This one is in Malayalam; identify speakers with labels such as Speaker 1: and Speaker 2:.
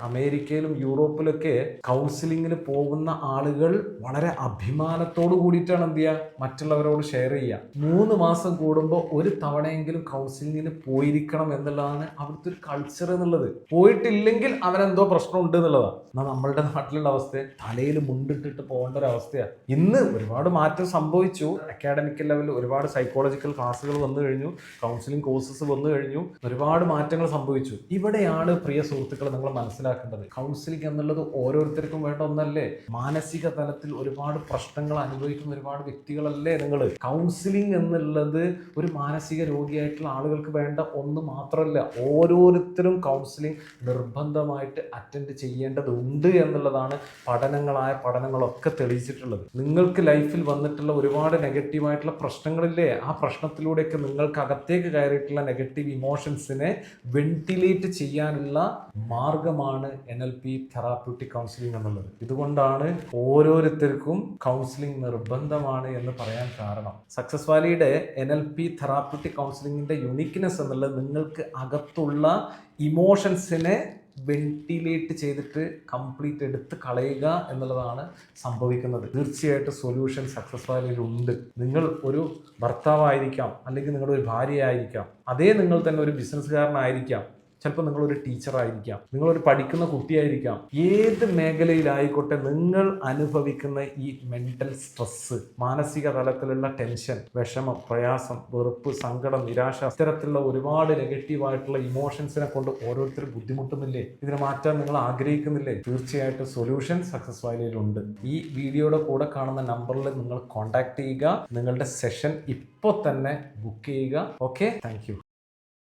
Speaker 1: അമേരിക്കയിലും യൂറോപ്പിലൊക്കെ കൗൺസിലിങ്ങിന് പോകുന്ന ആളുകൾ വളരെ അഭിമാനത്തോട് കൂടിയിട്ടാണ് എന്ത് ചെയ്യുക? മറ്റുള്ളവരോട് ഷെയർ ചെയ്യുക. മൂന്ന് മാസം കൂടുമ്പോൾ ഒരു തവണയെങ്കിലും കൗൺസിലിങ്ങിന് പോയിരിക്കണം എന്നുള്ളതാണ് അവിടുത്തെ ഒരു കൾച്ചർ എന്നുള്ളത്. പോയിട്ടില്ലെങ്കിൽ അവനെന്തോ പ്രശ്നമുണ്ട് എന്നുള്ളതാണ്. എന്നാൽ നമ്മളുടെ നാട്ടിലുള്ള അവസ്ഥ തലയിൽ മുണ്ടിട്ടിട്ട് പോകേണ്ട ഒരു അവസ്ഥയാണ് ഇന്ന് ഒരുപാട് മാറ്റം സംഭവിച്ചു. അക്കാഡമിക് ലെവലിൽ ഒരുപാട് സൈക്കോളജിക്കൽ ക്ലാസ്സുകൾ വന്നു കഴിഞ്ഞു. കൗൺസിലിംഗ് കോഴ്സസ് വന്നു കഴിഞ്ഞു. ഒരുപാട് മാറ്റങ്ങൾ സംഭവിച്ചു. ഇവിടെയാണ് പ്രിയ സുഹൃത്തുക്കളെ നിങ്ങൾ മനസ്സിലാക്കേണ്ടത്. കൗൺസിലിംഗ് എന്നുള്ളത് ഓരോരുത്തർക്കും വേണ്ട ഒന്നല്ലേ? മാനസിക തലത്തിൽ ഒരുപാട് പ്രശ്നങ്ങൾ അനുഭവിക്കുന്ന ഒരുപാട് വ്യക്തികളല്ലേ നിങ്ങൾ കൗൺസിലിംഗ് എന്നുള്ളത് ഒരു മാനസിക രോഗിയായിട്ടുള്ള ആളുകൾക്ക് വേണ്ട ഒന്ന് മാത്രമല്ല ഓരോരുത്തരും കൗൺസിലിംഗ് നിർബന്ധമായിട്ട് അറ്റൻഡ് ചെയ്യേണ്ടതുണ്ട് എന്നുള്ളതാണ് പഠനങ്ങളായ പഠനങ്ങളൊക്കെ തെളിയിച്ചിട്ടുള്ളത്. നിങ്ങൾക്ക് ലൈഫിൽ വന്നിട്ടുള്ള ഒരുപാട് നെഗറ്റീവായിട്ടുള്ള പ്രശ്നങ്ങളില്ലേ? ആ പ്രശ്നത്തിലൂടെയൊക്കെ നിങ്ങൾക്ക് അകത്തേക്ക് കയറിയിട്ടുള്ള നെഗറ്റീവ് ഇമോഷൻസിനെ വെന്റിലേറ്റ് ചെയ്യാനുള്ള മാർഗമാണ് N L P therapeutic counselling എന്നുള്ളത്. ഇതുകൊണ്ടാണ് ഓരോരുത്തർക്കും കൗൺസിലിംഗ് നിർബന്ധമാണ് എന്ന് പറയാൻ കാരണം. സക്സസ് വാലിയുടെ എൻ എൽ പി തെറാപ്യൂട്ടിക് കൗൺസിലിംഗിന്റെ യുണീക്നെസ് എന്നുള്ളത് നിങ്ങൾക്ക് അകത്തുള്ള ഇമോഷൻസിനെ വെന്റിലേറ്റ് ചെയ്തിട്ട് കംപ്ലീറ്റ് എടുത്ത് കളയുക എന്നുള്ളതാണ് സംഭവിക്കുന്നത്. തീർച്ചയായിട്ടും സൊല്യൂഷൻ സക്സസ് വാലിയിലുണ്ട് നിങ്ങൾ ഒരു ഭർത്താവായിരിക്കാം അല്ലെങ്കിൽ നിങ്ങളുടെ ഒരു ഭാര്യയായിരിക്കാം. അതേ നിങ്ങൾ തന്നെ ഒരു ബിസിനസ്സുകാരനായിരിക്കാം ചിലപ്പോൾ നിങ്ങളൊരു ടീച്ചറായിരിക്കാം നിങ്ങളൊരു പഠിക്കുന്ന കുട്ടിയായിരിക്കാം. ഏത് മേഖലയിലായിക്കോട്ടെ നിങ്ങൾ അനുഭവിക്കുന്ന ഈ മെന്റൽ സ്ട്രെസ്സ് മാനസിക തലത്തിലുള്ള ടെൻഷൻ വിഷമം പ്രയാസം വെറുപ്പ് സങ്കടം നിരാശ ഇത്തരത്തിലുള്ള ഒരുപാട് നെഗറ്റീവായിട്ടുള്ള ഇമോഷൻസിനെ കൊണ്ട് ഓരോരുത്തർ ബുദ്ധിമുട്ടുന്നില്ലേ? ഇതിനെ മാറ്റാൻ നിങ്ങൾ ആഗ്രഹിക്കുന്നില്ലേ? തീർച്ചയായിട്ടും സൊല്യൂഷൻ സക്സസ് വാലിയിലുണ്ട് ഈ വീഡിയോയുടെ കൂടെ കാണുന്ന നമ്പറിൽ നിങ്ങൾ കോൺടാക്ട് ചെയ്യുക. നിങ്ങളുടെ സെഷൻ ഇപ്പോൾ തന്നെ ബുക്ക് ചെയ്യുക. Okay thank